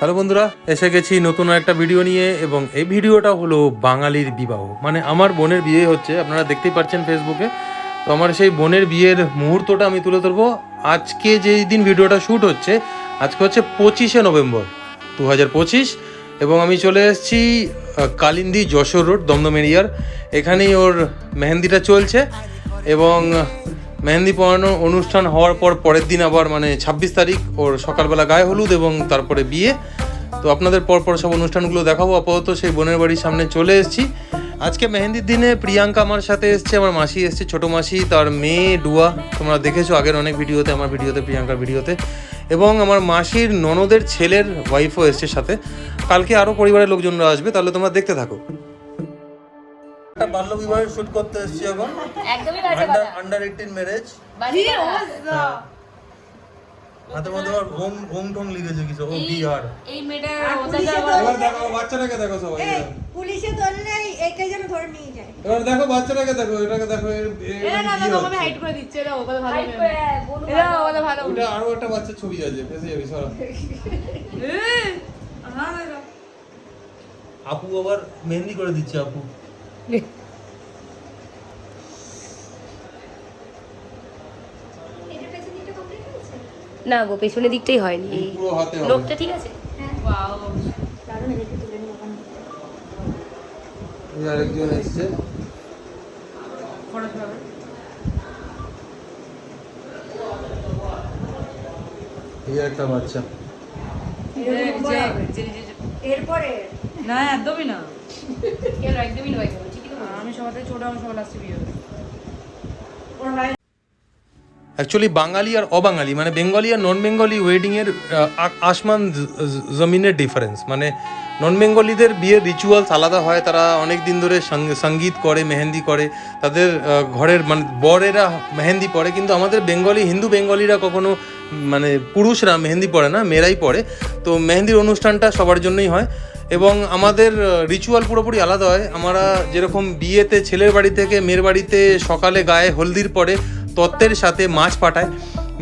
Hello বন্ধুরা, এসে গেছি নতুন একটা ভিডিও নিয়ে এবং এই ভিডিওটা হলো বাঙালির বিবাহ। মানে আমার বোনের বিয়ে হচ্ছে, আপনারা দেখতেই পাচ্ছেন ফেসবুকে তো আমার সেই বোনের বিয়ের মুহূর্তটা আমি তুলে ধরবো। আজকে যেই দিন ভিডিওটা শ্যুট হচ্ছে, আজকে হচ্ছে পঁচিশে নভেম্বর দু হাজার পঁচিশ এবং আমি চলে এসেছি কালিন্দী যশোর রোড, দমদম এরিয়ার। এখানেই ওর মেহেন্দিটা চলছে এবং মেহেন্দি পরানো অনুষ্ঠান হওয়ার পর পরের দিন আবার মানে ছাব্বিশ তারিখ ওর সকালবেলা গায়ে হলুদ এবং তারপরে বিয়ে। তো আপনাদের পর পর সব অনুষ্ঠানগুলো দেখাবো। আপাতত সেই বোনের বাড়ির সামনে চলে এসেছি। আজকে মেহেন্দির দিনে প্রিয়াঙ্কা আমার সাথে এসছে, আমার মাসি এসছে, ছোটো মাসি, তার মেয়ে ডুয়া। তোমরা দেখেছ আগের অনেক ভিডিওতে, আমার ভিডিওতে, প্রিয়াঙ্কার ভিডিওতে। এবং আমার মাসির ননদের ছেলের ওয়াইফও এসছে সাথে। কালকে আরও পরিবারের লোকজনরা আসবে, তাহলে তোমরা দেখতে থাকো। একটা বাল্য বিবাহের শুট করতে এসেছি এখন। একদমই বাজে আন্ডার আন্ডার এইটিন ম্যারেজ। হাতে মধ্যে আবার ওম ওম ঠোং লিখেছে কিছু। ও এই- বিহার। এই তো- এবার দেখো বাচ্চাটাকে দেখো সবাই এই, পুলিশে ধরলে একে যেন ধরে নিয়ে যায়। এবার দেখো বাচ্চাটাকে দেখো এটাকে দেখো এর- এর না না হচ্ছে? হাইট করে দিচ্ছে এটা ওগুলো ভালো এটা বাঁধা। ওগুলো ভালো ওটা আরও একটা বাচ্চার ছবি আছে ফেসে যাবি সরা। এই, হ্যাঁ, আপু আবার মেহেন্দি করে দিচ্ছে আপু। না গো পেছনের দিকটাই হয়নি। এই পুরো হাতে হবে। লোকটা ঠিক আছে? Wow. দারুণ এদিকে তুলে নিয়ে ওখানে। এই আরেকজন এসছে। খরচ হবে। এই একটা বাচ্চা। এরকম বড় হবে। যে- যে- যে- এরপরে? না একদমই না। একদমই নয়। আমি সবাই ছোট আমি সবাই লাস্টে বিয়ে অ্যাকচুয়ালি বাঙালি আর অবাঙালি মানে বেঙ্গলি আর নন বেঙ্গলি ওয়েডিংয়ের আসমান জমিনের ডিফারেন্স মানে নন বেঙ্গলিদের বিয়ের রিচুয়ালস আলাদা হয়, তারা অনেক দিন ধরে সংগীত করে, মেহেন্দি করে। তাদের ঘরের মানে বরেরা মেহেন্দি পরে, কিন্তু আমাদের বেঙ্গলি হিন্দু বেঙ্গলিরা কখনো মানে পুরুষরা মেহেন্দি পরে না, মেয়েরাই পরে। তো মেহেন্দির অনুষ্ঠানটা সবার জন্যই হয়। এবং আমাদের রিচুয়াল পুরোপুরি আলাদা হয়। আমরা যেরকম বিয়েতে ছেলের বাড়ি থেকে মেয়ের বাড়িতে সকালে গায়ে হলদির পরে তত্ত্বের সাথে মাছ পাঠায়।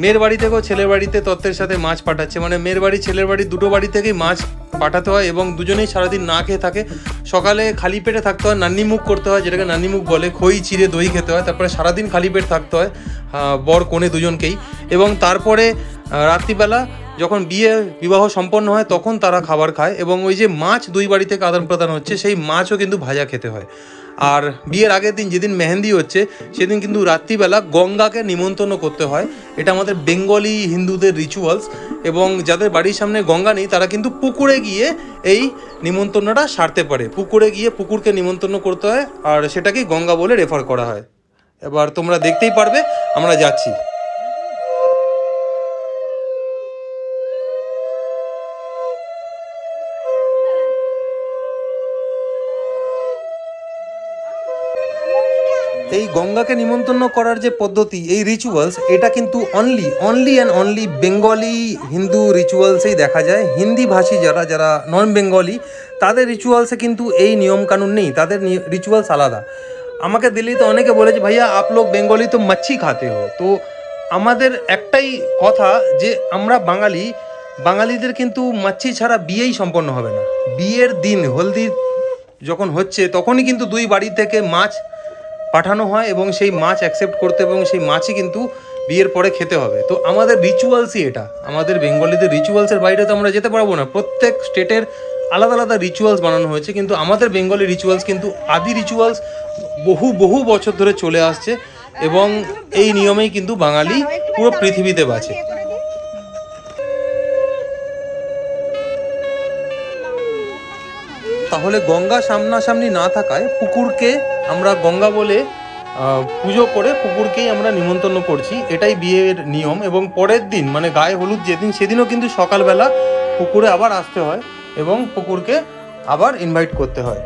মেয়ের বাড়ি থেকেও ছেলের বাড়িতে তত্ত্বের সাথে মাছ পাঠাচ্ছে। মানে মেয়ের বাড়ি, ছেলের বাড়ি দুটো বাড়ি থেকেই মাছ পাঠাতে হয় এবং দুজনেই সারাদিন না খেয়ে থাকে। সকালে খালি পেটে থাকতে হয়, নান্নি মুখ করতে হয়, যেটাকে নান্নি মুখ বলে, খই, চিড়ে, দই খেতে হয়। তারপরে সারাদিন খালি পেট থাকতে হয় বর, কনে দুজনকেই। এবং তারপরে রাত্রিবেলা যখন বিয়ে, বিবাহ সম্পন্ন হয়, তখন তারা খাবার খায় এবং ওই যে মাছ দুই বাড়ি থেকে আদান প্রদান হচ্ছে, সেই মাছও কিন্তু ভাজা খেতে হয়। আর বিয়ের আগের দিন যেদিন মেহেন্দি হচ্ছে, সেদিন কিন্তু রাত্রিবেলা গঙ্গাকে নিমন্ত্রণ করতে হয়। এটা আমাদের বেঙ্গলি হিন্দুদের রিচুয়ালস এবং যাদের বাড়ির সামনে গঙ্গা নেই, তারা কিন্তু পুকুরে গিয়ে এই নিমন্ত্রণটা সারতে পারে। পুকুরে গিয়ে পুকুরকে নিমন্ত্রণ করতে হয়, আর সেটাকেই গঙ্গা বলে রেফার করা হয়। এবার তোমরা দেখতেই পারবে, আমরা যাচ্ছি। এই গঙ্গাকে নিমন্ত্রণ করার যে পদ্ধতি, এই রিচুয়ালস এটা কিন্তু only only and only Bengali Hindu রিচুয়ালসেই দেখা যায়। হিন্দি ভাষী যারা যারা নন বেঙ্গলি তাদের রিচুয়ালসে কিন্তু এই নিয়ম কানুন নেই, তাদের রিচুয়ালস আলাদা। আমাকে দিল্লিতে অনেকে বলেছে, ভাইয়া, আপ লোক বেঙ্গলি তো মাচ্ছি খাতে হো। তো আমাদের একটাই কথা যে, আমরা বাঙালি, বাঙালিদের কিন্তু মাচ্ছি ছাড়া বিয়েই সম্পন্ন হবে না। বিয়ের দিন হলদি যখন হচ্ছে, তখনই কিন্তু দুই বাড়ি থেকে মাছ পাঠানো হয় এবং সেই মাছ অ্যাকসেপ্ট করতে এবং সেই মাছই কিন্তু বিয়ের পরে খেতে হবে। তো আমাদের রিচুয়ালসই এটা। আমাদের বেঙ্গলিদের রিচুয়ালসের বাইরে তো আমরা যেতে পারব না। প্রত্যেক স্টেটের আলাদা আলাদা রিচুয়ালস বানানো হয়েছে, কিন্তু আমাদের বেঙ্গলি রিচুয়ালস কিন্তু আদি রিচুয়ালস বহু বহু বছর ধরে চলে আসছে এবং এই নিয়মেই কিন্তু বাঙালি পুরো পৃথিবীতে বাঁচে। তাহলে গঙ্গা সামনাসামনি না থাকায় পুকুরকে আমরা গঙ্গা বলে পুজো করে পুকুরকেই আমরা নিমন্ত্রণ করছি। এটাই বিয়ের নিয়ম এবং পরের দিন মানে গায়ে হলুদ যেদিন সেদিনও কিন্তু সকালবেলা পুকুরে আবার আসতে হয় এবং পুকুরকে আবার ইনভাইট করতে হয়।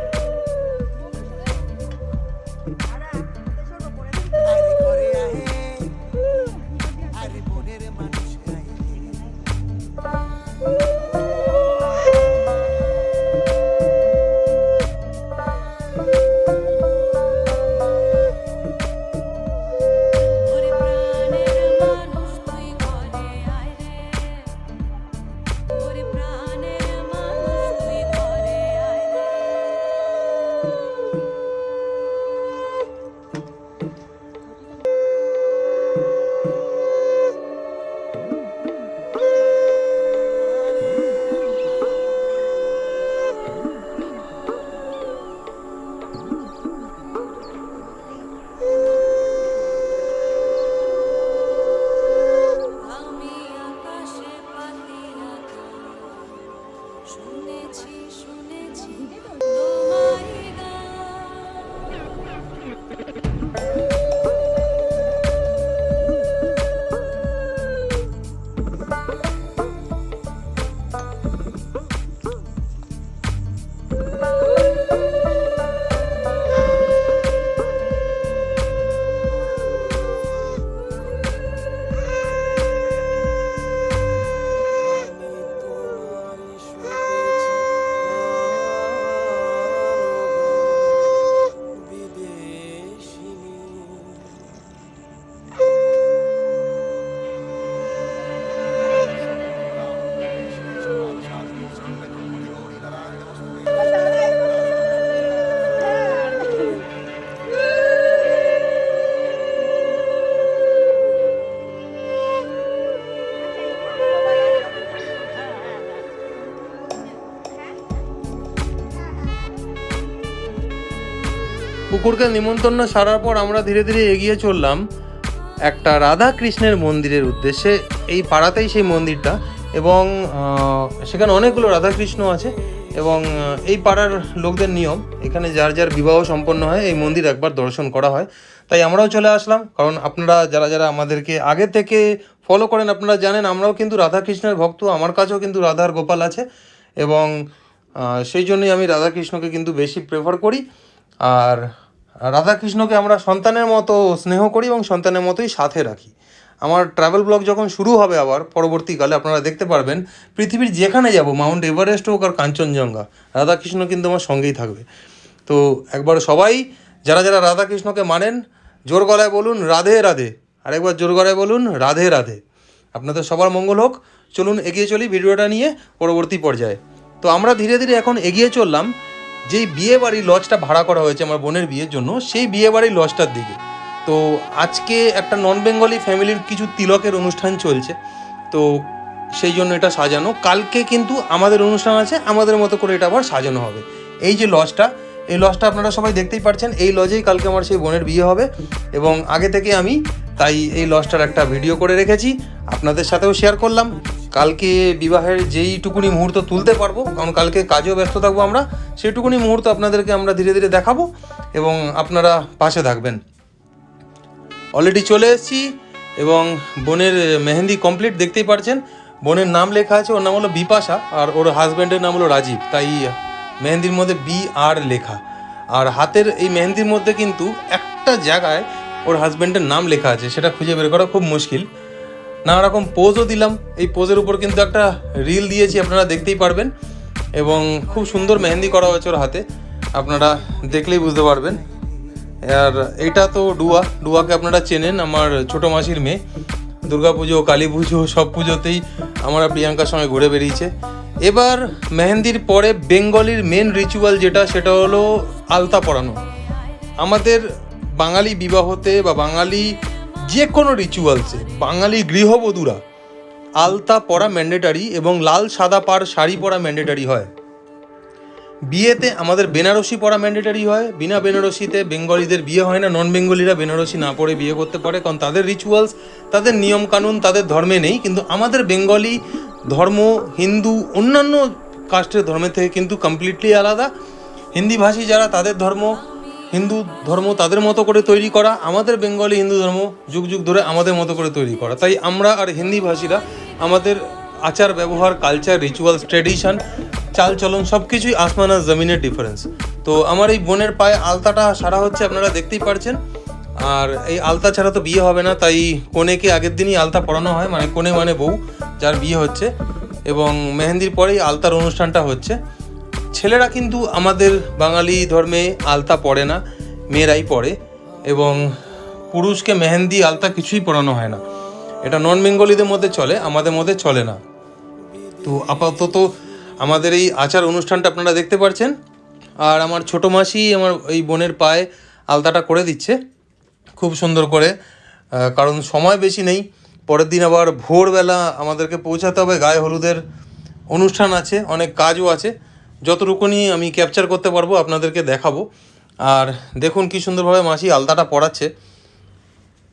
কুকুরকে নিমন্ত্রণ সারার পর আমরা ধীরে ধীরে এগিয়ে চললাম একটা রাধা কৃষ্ণের মন্দিরের উদ্দেশ্যে। এই পাড়াতেই সেই মন্দিরটা এবং সেখানে অনেকগুলো রাধাকৃষ্ণ আছে এবং এই পাড়ার লোকদের নিয়ম, এখানে যার যার বিবাহ সম্পন্ন হয়, এই মন্দির একবার দর্শন করা হয়। তাই আমরাও চলে আসলাম, কারণ আপনারা যারা যারা আমাদেরকে আগে থেকে ফলো করেন, আপনারা জানেন আমরাও কিন্তু রাধাকৃষ্ণের ভক্ত, আমার কাছেও কিন্তু রাধার গোপাল আছে এবং সেই জন্যই আমি রাধাকৃষ্ণকে কিন্তু বেশি প্রেফার করি। আর রাধাকৃষ্ণকে আমরা সন্তানের মতো স্নেহ করি এবং সন্তানের মতোই সাথে রাখি। আমার ট্রাভেল ব্লগ যখন শুরু হবে আবার, পরবর্তীকালে আপনারা দেখতে পারবেন, পৃথিবীর যেখানে যাব মাউন্ট এভারেস্ট হোক আর কাঞ্চনজঙ্ঘা, রাধাকৃষ্ণ কিন্তু আমার সঙ্গেই থাকবে। তো একবার সবাই, যারা যারা রাধাকৃষ্ণকে মানেন, জোর গলায় বলুন, রাধে রাধে আরেকবার জোর গলায় বলুন, রাধে রাধে আপনাদের সবার মঙ্গল হোক। চলুন এগিয়ে চলি ভিডিওটা নিয়ে পরবর্তী পর্যায়ে। তো আমরা ধীরে ধীরে এখন এগিয়ে চললাম। যেই বিয়ে বাড়ির লজটা ভাড়া করা হয়েছে আমার বোনের বিয়ের জন্য, সেই বিয়ে বাড়ির লজটার দিকে। তো আজকে একটা নন বেঙ্গলি ফ্যামিলির কিছু তিলকের অনুষ্ঠান চলছে, তো সেই জন্য এটা সাজানো। কালকে কিন্তু আমাদের অনুষ্ঠান আছে, আমাদের মতো করে এটা আবার সাজানো হবে। এই যে লজটা, এই লজটা আপনারা সবাই দেখতেই পারছেন, এই লজেই কালকে আমার সেই বোনের বিয়ে হবে। এবং আগে থেকে আমি তাই এই লজটার একটা ভিডিও করে রেখেছি, আপনাদের সাথেও শেয়ার করলাম। কালকে বিবাহের যেইটুকুনি মুহূর্ত তুলতে পারব, কারণ কালকে কাজেও ব্যস্ত থাকব আমরা সেইটুকুনি মুহূর্ত আপনাদেরকে আমরা ধীরে ধীরে দেখাবো এবং আপনারা পাশে থাকবেন। অলরেডি চলে এসেছি এবং বোনের মেহেন্দি কমপ্লিট দেখতেই পারছেন। বোনের নাম লেখা আছে, ওর নাম হলো বিপাশা আর ওর হাজব্যান্ডের নাম হলো রাজীব। তাই মেহেন্দির মধ্যে বি আর লেখা। আর হাতের এই মেহেন্দির মধ্যে কিন্তু একটা জায়গায় ওর হাজব্যান্ডের নাম লেখা আছে, সেটা খুঁজে বের করা খুব মুশকিল। নানা রকম পোজও দিলাম। এই পোজের উপর কিন্তু একটা রিল দিয়েছি, আপনারা দেখতেই পারবেন। এবং খুব সুন্দর মেহেন্দি করা হয়েছে ওর হাতে। আপনারা দেখলেই বুঝতে পারবেন। আর এটা তো ডুয়া। ডুয়াকে আপনারা চেনেন, আমার ছোটো মাসির মেয়ে। দুর্গা পুজো, কালী পুজো, সব পুজোতেই আমরা প্রিয়াঙ্কার সঙ্গে ঘুরে বেরিয়েছে এবার মেহেন্দির পরে বেঙ্গলির মেন রিচুয়াল যেটা, সেটা হলো আলতা পরানো। আমাদের বাঙালি বিবাহতে বা বাঙালি যে কোনো রিচুয়ালসে বাঙালি গৃহবধূরা, আলতা পরা ম্যান্ডেটারি এবং লাল সাদা পাড় শাড়ি পরা ম্যান্ডেটারি হয়। বিয়েতে আমাদের বেনারসি পরা ম্যান্ডেটারি হয়, বিনা বেনারসিতে বেঙ্গলিদের বিয়ে হয় না নন বেঙ্গলিরা বেনারসি না পরে বিয়ে করতে পারে, কারণ তাদের রিচুয়ালস তাদের নিয়ম কানুন তাদের ধর্মে নেই, কিন্তু আমাদের বেঙ্গলি ধর্ম, হিন্দু, অন্যান্য কাস্টের ধর্মের থেকে কিন্তু কমপ্লিটলি আলাদা। হিন্দিভাষী যারা, তাদের ধর্ম হিন্দু ধর্ম তাদের মতো করে তৈরি করা, আমাদের বেঙ্গলি হিন্দু ধর্ম যুগ যুগ ধরে আমাদের মতো করে তৈরি করা। তাই আমরা আর হিন্দিভাষীরা আমাদের আচার, ব্যবহার কালচার রিচুয়ালস ট্রেডিশন চাল চলন সব কিছুই আসমান আর জমিনের ডিফারেন্স তো আমার এই বোনের পায়ে আলতাটা সারা হচ্ছে, আপনারা দেখতেই পারছেন। আর এই আলতা ছাড়া তো বিয়ে হবে না, তাই কনেকে আগের দিনই আলতা পড়ানো হয় মানে কোনে মানে বউ, যার বিয়ে হচ্ছে। এবং মেহেন্দির পরেই আলতার অনুষ্ঠানটা হচ্ছে। ছেলেরা কিন্তু আমাদের বাঙালি ধর্মে আলতা পড়ে না, মেয়েরাই পড়ে এবং পুরুষকে মেহেন্দি, আলতা কিছুই পরানো হয় না। এটা নন বেঙ্গলিদের মধ্যে চলে, আমাদের মধ্যে চলে না। তো আপাতত আমাদের এই আচার অনুষ্ঠানটা আপনারা দেখতে পাচ্ছেন আর আমার ছোটো মাসি আমার এই বোনের পায়ে আলতাটা করে দিচ্ছে, খুব সুন্দর করে। কারণ সময় বেশি নেই, পরের দিন আবার ভোরবেলা আমাদেরকে পৌঁছাতে হবে, গায়ে হলুদের অনুষ্ঠান আছে, অনেক কাজও আছে। যতটুকুনি আমি ক্যাপচার করতে পারব আপনাদেরকে দেখাবো। আর দেখুন কি সুন্দরভাবে মাসি আলতাটা পড়াচ্ছে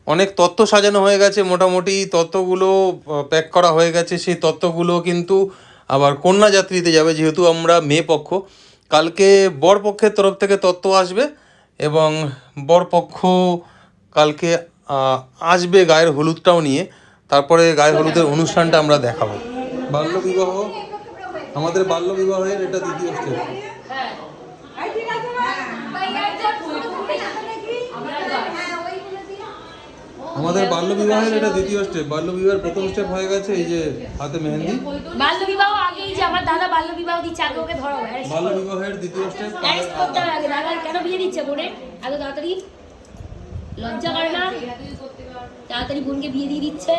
অনেক তত্ত্ব সাজানো হয়ে গেছে, মোটামুটি তত্ত্বগুলো প্যাক করা হয়ে গেছে। সেই তত্ত্বগুলো কিন্তু আবার কন্যা যাত্রীতে যাবে, যেহেতু আমরা মেয়ে পক্ষ। কালকে বর পক্ষের তরফ থেকে তত্ত্ব আসবে এবং বর পক্ষ কালকে আসবে গায়ের হলুদটাও নিয়ে। তারপরে গায়ের হলুদের অনুষ্ঠানটা আমরা দেখাবো। বাল্য বিবাহ আমাদের বাল্য বিবাহের এটা দ্বিতীয় স্টেপ আমাদের বাল্য বিবাহের এটা দ্বিতীয় স্টেপ বাল্য বিবাহের প্রথম স্টেপ হয়ে গেছে এই যে হাতে মেহেন্দি। বাল্য বিবাহ আগেই যে আমার দাদা বাল্য বিবাহ দিচ্ছে আগে ওকে ধরো বাল্য বিবাহের দ্বিতীয় স্টেপ অ্যারেস্ট করতে হবে আগে দাদা কেন বিয়ে দিচ্ছে বোনে? এত তাড়াতাড়ি? লজ্জা করে না? তাড়াতাড়ি বোনকে বিয়ে দিয়ে দিচ্ছে?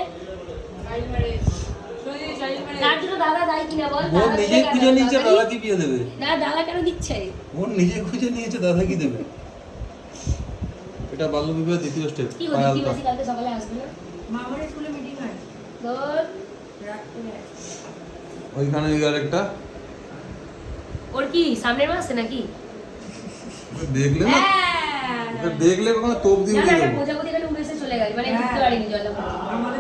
তার জন্য দাদা যায় কিনা বল? বোন নিজে খুঁজে নিয়েছে দাদা কি বিয়ে দেবে। না দাদা কেন দিচ্ছে? বোন নিজে খুঁজে নিয়েছে দাদা কি দেবে। এটা বাল্য বিবাহের দ্বিতীয় স্টেপ কি হচ্ছে কালকে সকালে আসবে না? মামার স্কুলে মিটিং হয়। তোর? ওইখানে ওই আরেকটা ওর কি সামনের মাসে নাকি? দেখলে না? দেখলে কখনো তোপ দিয়ে না না না দেবো প্রজাপতি এখানে উড়ে চলে গেছে মানে ঢুকতে পারিনি জয়লাপুর আমাদের